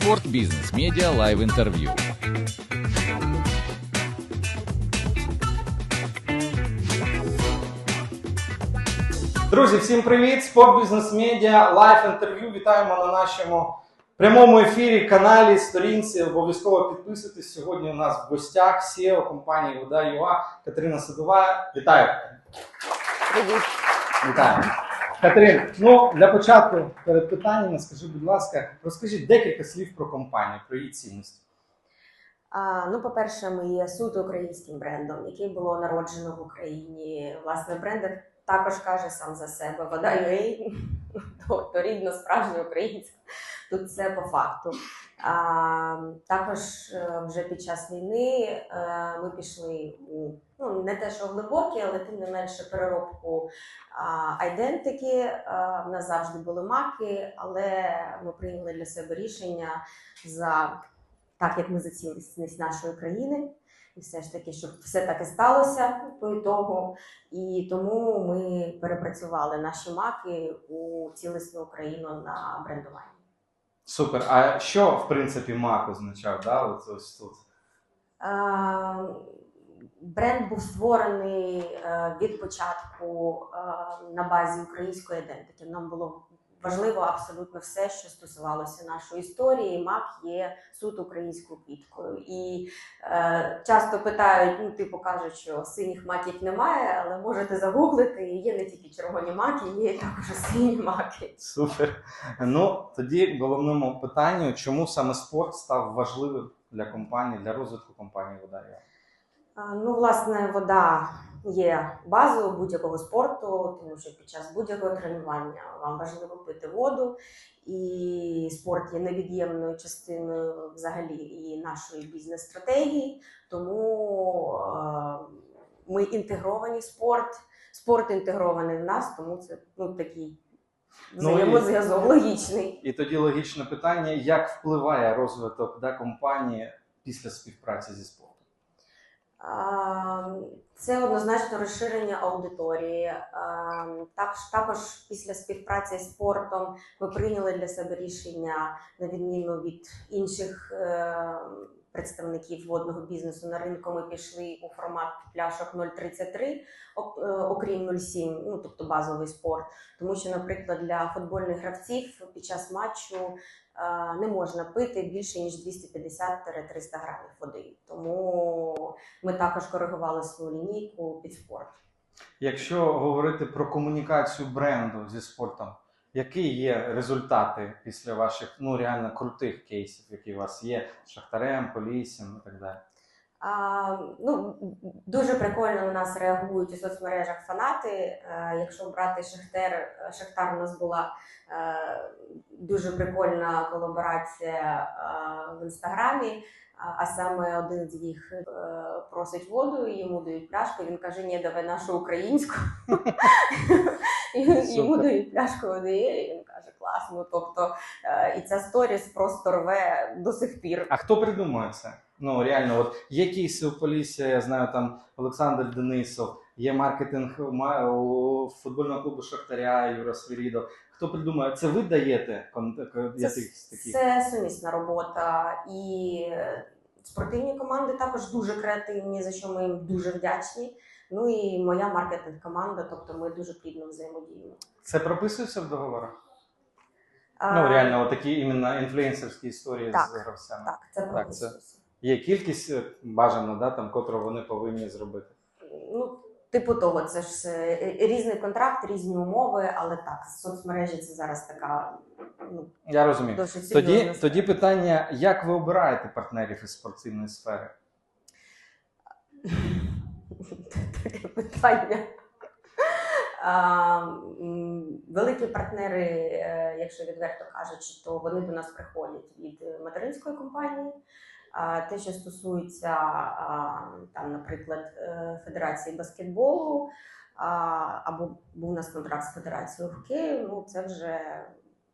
Спорт Бізнес Медіа Лайв інтерв'ю. Друзі, всім привіт! Спорт Бізнес Медіа, лайв інтерв'ю. Вітаємо на нашому прямому ефірі, каналі, сторінці. Обов'язково підписуйтесь. Сьогодні у нас в гостях SEO компанії Вода ЮА Катерина Садова. Вітаю! Привіт. Вітаю! Катерина, ну для початку перед питаннями, скажи, будь ласка, розкажіть декілька слів про компанію, про її цінності. А, ну, по-перше, ми є суто українським брендом, який було народжено в Україні. Власне, бренд також каже сам за себе вода UA, то, рідно справжня українська. Тут це по факту. Також е, вже під час війни е, ми пішли у ну не те, що глибокі, але тим не менше переробку айдентики. В нас завжди були маки, але ми прийняли для себе рішення за так як ми за цілісність нашої країни, і все ж таки, щоб все так і сталося по ітогу. І тому ми перепрацювали наші маки у цілісну Україну на брендування. Супер. А що в принципі МАК означав? Да? От ось тут. Е, Бренд був створений е, від початку е, на базі української ідентики. Нам було важливо абсолютно все, що стосувалося нашої історії. Мак є суто українською квіткою. І е, часто питають: ну, типу кажуть, що синіх маків немає, але можете загуглити. Є не тільки червоні маки, є також сині маки. Супер. Ну тоді головному питанню, чому саме спорт став важливим для компанії, для розвитку компанії Вода Ну, власне, вода є базою будь-якого спорту, тому що під час будь-якого тренування вам важливо пити воду, і спорт є невід'ємною частиною взагалі і нашої бізнес-стратегії. Тому е, ми інтегровані в спорт, спорт інтегрований в нас, тому це ну, такий Ну, і- взаємозв'язок логічний. І тоді логічне питання: як впливає розвиток да, компанії після співпраці зі спортом? А, Це однозначно розширення аудиторії. Також, також після співпраці з спортом ми прийняли для себе рішення на відміну від інших е, представників водного бізнесу на ринку. Ми пішли у формат пляшок 0,33, ок- е, окрім 0,7, ну тобто базовий спорт. Тому що, наприклад, для футбольних гравців під час матчу е, не можна пити більше ніж 250-300 грамів води. Тому ми також коригували свою лінійку під спорт. Якщо говорити про комунікацію бренду зі спортом, які є результати після ваших ну реально крутих кейсів, які у вас є з Шахтарем, полісім і так далі? А, ну, дуже прикольно на нас реагують у соцмережах фанати. Е, якщо брати Шахтар, Шахтар у нас була е, дуже прикольна колаборація е, в інстаграмі. А- саме один з їх просить воду, йому дають пляшку. Він каже: Ні, давай нашу українську. Йому дають пляшку води, і він каже, класно. Тобто, і ця сторіс просто рве до сих пір. А хто придумує це? Ну реально, от є кейси у Полісся, я знаю там Олександр Денисов, є маркетинг у футбольного клубу Шахтаря, Юра Свирідов. Хто придумує? Це ви даєте Це, якихось таких? це сумісна робота, і спортивні команди також дуже креативні, за що ми їм дуже вдячні. Ну і моя маркетинг команда, тобто ми дуже плідно взаємодіємо. Це прописується в договорах? А, Ну реально, от такі іменно інфлюенсерські історії Так, з гравцями. так, це Так, прописується. Є кількість е, бажана, да, там, котру вони повинні зробити. Ну, типу того, це ж е, різний контракт, різні умови, але так, соцмережі це зараз така ну, Я розумію. досить серйозна Тоді, сфера. тоді питання: як ви обираєте партнерів із спортивної сфери? Таке питання. А, м, великі партнери, е, якщо відверто кажучи, то вони до нас приходять від е, материнської компанії. Те, що стосується там, наприклад, е, Федерації баскетболу, або був у нас контракт з Федерацією хокею, ну це вже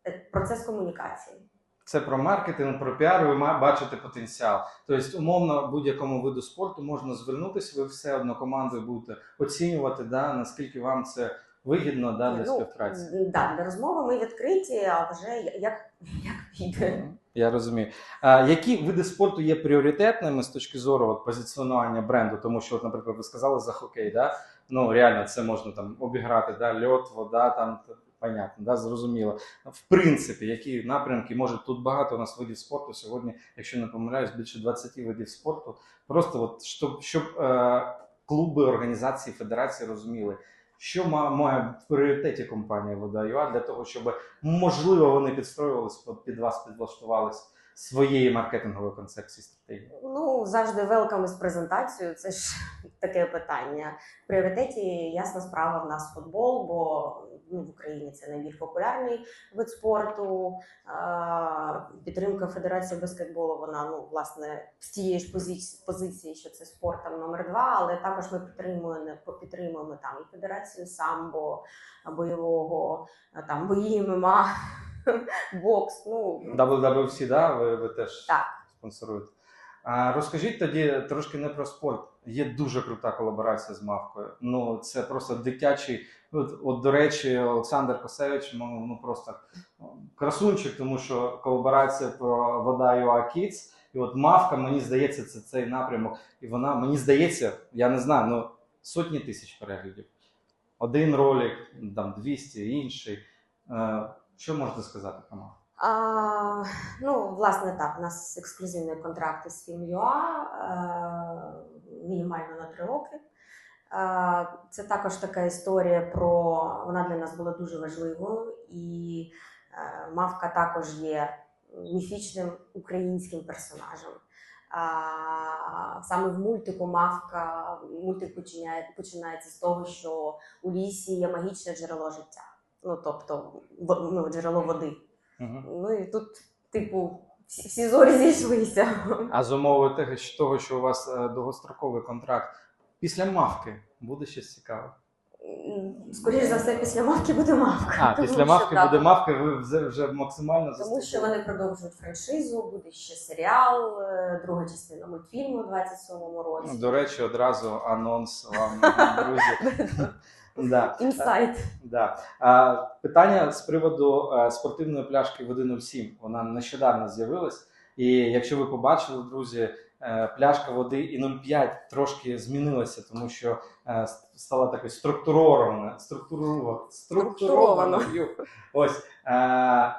е, процес комунікації. Це про маркетинг, про піар, ви бачите потенціал. Тобто, умовно, будь-якому виду спорту можна звернутися, ви все одно командою будете оцінювати, да, наскільки вам це вигідно да, для Ну, співпраці. м, Да, для розмови ми відкриті, а вже як, як йде. Я розумію. А, які види спорту є пріоритетними з точки зору от, позиціонування бренду? Тому що, от, наприклад, ви сказали за хокей, да? ну реально це можна там обіграти, да? льот, вода, там понятно, да? зрозуміло. В принципі, які напрямки, може тут багато у нас видів спорту сьогодні, якщо не помиляюсь, більше 20 видів спорту. Просто от, щоб, щоб е, клуби, організації, федерації розуміли, що ма- має в пріоритеті компанія Вода.ua для того, щоб можливо вони підстроювалися під- під вас, підлаштувалися своєї маркетингової концепції стратегії. Ну, завжди велкам із презентацією. Це ж таке питання. В пріоритеті ясна справа в нас футбол, бо ну, в Україні це найбільш популярний вид спорту. Підтримка Федерації баскетболу, вона ну власне з тієї ж позиції, позиції, що це спорт там номер два, але також ми підтримуємо підтримуємо там і Федерацію самбо, бойового, там бої ММА, бокс. Ну WWC, да, ви, ви теж Так. спонсоруєте. А розкажіть тоді трошки не про спорт. Є дуже крута колаборація з Мавкою. Ну це просто дитячий. От, от до речі, Олександр Косевич, ну, ну просто красунчик, тому що колаборація про вода UA Kids. І от Мавка, мені здається, це цей напрямок. І вона, мені здається, я не знаю, ну сотні тисяч переглядів. Один ролик, там 200, інший. Е, що можете сказати про Мавку? Ну, власне, так, у нас ексклюзивні контракти з Film.ua, е, мінімально на три роки. Е, Це також така історія про вона для нас була дуже важливою, і е, мавка також є міфічним українським персонажем. Саме в мультику мавка мультик починає, починається з того, що у лісі є магічне джерело життя. Ну тобто ну, джерело води. Угу. Ну і тут, типу, всі, зорі зійшлися. А з умови того, що- що у вас е, довгостроковий контракт, після мавки буде щось цікаве. Скоріше за все, після мавки буде мавка. А, Тому після що, мавки так, буде мавка, ви вже, вже максимально Тому що вони продовжують франшизу, буде ще серіал, е, друга частина мультфільму у 27-му році. Ну, До речі, одразу анонс вам, друзі. Да. Інсайт. Да. А, питання з приводу е, спортивної пляшки води 07. Вона нещодавно з'явилась. І якщо ви побачили, друзі, е, пляшка води і 0,5 трошки змінилася, тому що е, стала такою структурована, структурована, структурованою. Ось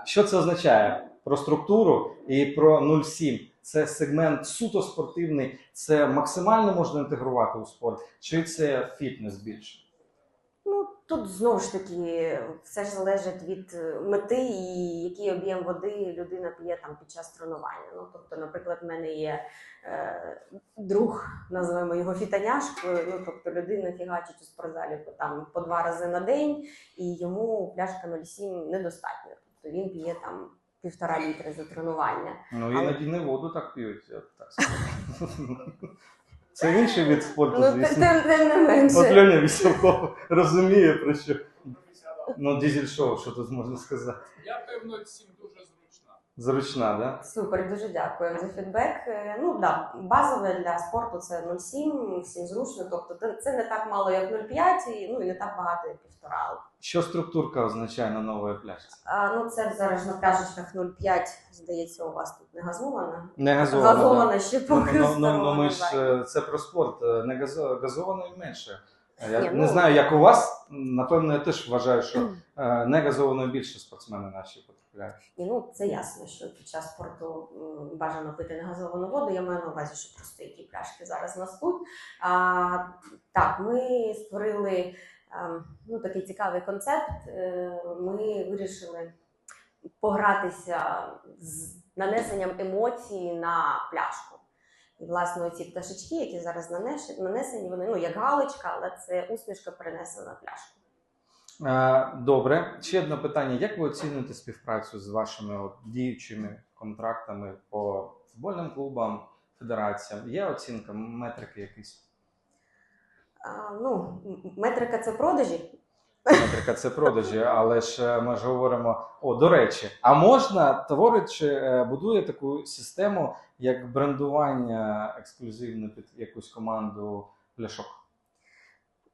що це означає про структуру і про 0,7. Це сегмент суто спортивний, це максимально можна інтегрувати у спорт, чи це фітнес більше? Тут знову ж таки все ж залежить від е, мети і який об'єм води людина п'є там під час тренування. Ну тобто, наприклад, в мене є е, друг, називаємо його фітаняшкою. Ну тобто людина фігачить у спортзалі по там по два рази на день, і йому пляшка 0,7 недостатньо. Тобто він п'є там півтора літри за тренування. Ну, Але- іноді не воду так п'ють, так скажу. Це інший від спорту, Ну звісно. тим, тим не менше. От Льоня Вісілков розуміє про що. Ну, дізель-шоу, що тут можна сказати. Я певно всім дуже зручна. Зручна, да? Супер, дуже дякую за фідбек. Е, Ну да, базове для спорту це 0,7, всім зручно. Тобто це- це не так мало, як 0,5, і, ну і не так багато, як півтора. Що структурка означає на новій пляшці? А, ну це зараз на пляшечках 0,5, здається, у вас тут не газована. Не газована. да. Газована ще Ну, поки ну, ну, ну, ми ж е, це про спорт. е, Не газо- газовано і менше. Я Ні, не ну- знаю, як у вас. Напевно, я теж вважаю, що е, не газовано більше спортсмени наші потрапляють. І, ну, це ясно, що під час спорту бажано пити негазовану воду. Я маю на увазі, що просто які пляшки зараз у нас тут. А, так, ми створили ну, такий цікавий концепт. Е, Ми вирішили погратися з нанесенням емоцій на пляшку. І, власне, ці пташечки, які зараз нанесені, вони ну, як галочка, але це усмішка перенесена на пляшку. Е, Добре, ще одне питання: як ви оцінюєте співпрацю з вашими от, діючими контрактами по футбольним клубам, федераціям? Є оцінка, метрики якісь? А, ну, метрика це продажі. Метрика це продажі, але ж е, ми ж говоримо. О, до речі, а можна творить чи е, будує таку систему як брендування ексклюзивне під якусь команду пляшок?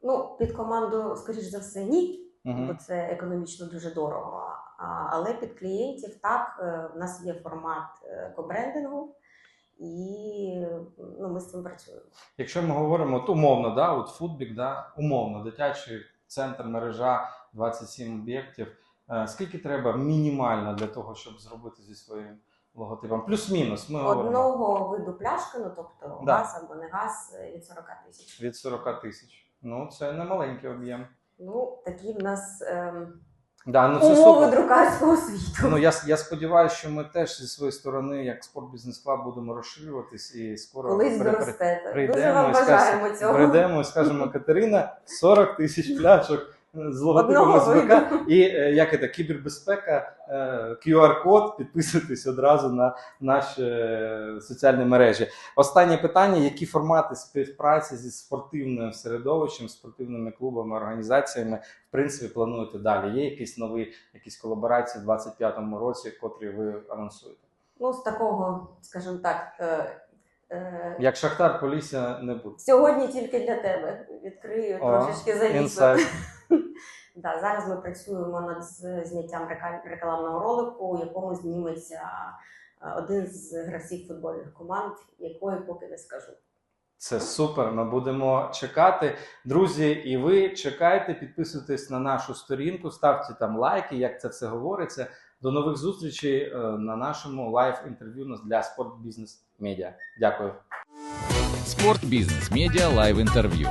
Ну, під команду, скоріш за все, ні, Угу. бо це економічно дуже дорого. Але під клієнтів так, е, в нас є формат кобрендингу, і ну, ми з цим працюємо. Якщо ми говоримо от умовно, да, от футбік, да, умовно, дитячий центр, мережа, 27 об'єктів. Е, Скільки треба мінімально для того, щоб зробити зі своїм логотипом? Плюс-мінус. Ми говоримо Одного виду пляшки, ну тобто Да. газ або не газ е, від 40 тисяч. від 40 тисяч. Ну, це не маленький об'єм. Ну, такі в нас ем, Да, ну, це умови супер. друкарського світу. Ну, я, я сподіваюся, що ми теж зі своєї сторони, як спорт бізнес клаб, будемо розширюватись і скоро Колись при, при, прийдемо Дуже вам і скажемо- цього. прийдемо і скажемо Катерина, 40 тисяч пляшок з логотипом СБК. І е, як це, кібербезпека, е, QR-код, підписуйтесь одразу на наші е, соціальні мережі. Останнє питання: які формати співпраці зі спортивним середовищем, спортивними клубами, організаціями, в принципі, плануєте далі? Є якісь нові якісь колаборації в 25-му році, котрі ви анонсуєте? Ну, з такого, скажімо так, е, е, Як Шахтар Полісся не буде. сьогодні тільки для тебе відкрию О, трошечки завісу. Да, зараз ми працюємо над зняттям рекламного ролику, у якому зніметься е, один з гравців футбольних команд, якої поки не скажу. Це супер. Ми будемо чекати. Друзі, і ви чекайте, підписуйтесь на нашу сторінку, ставте там лайки, як це все говориться. До нових зустрічей е, на нашому лайв інтерв'ю для Спорт Бізнес Медіа. Дякую. Спорт Бизнес Медиа Лайв Интервью.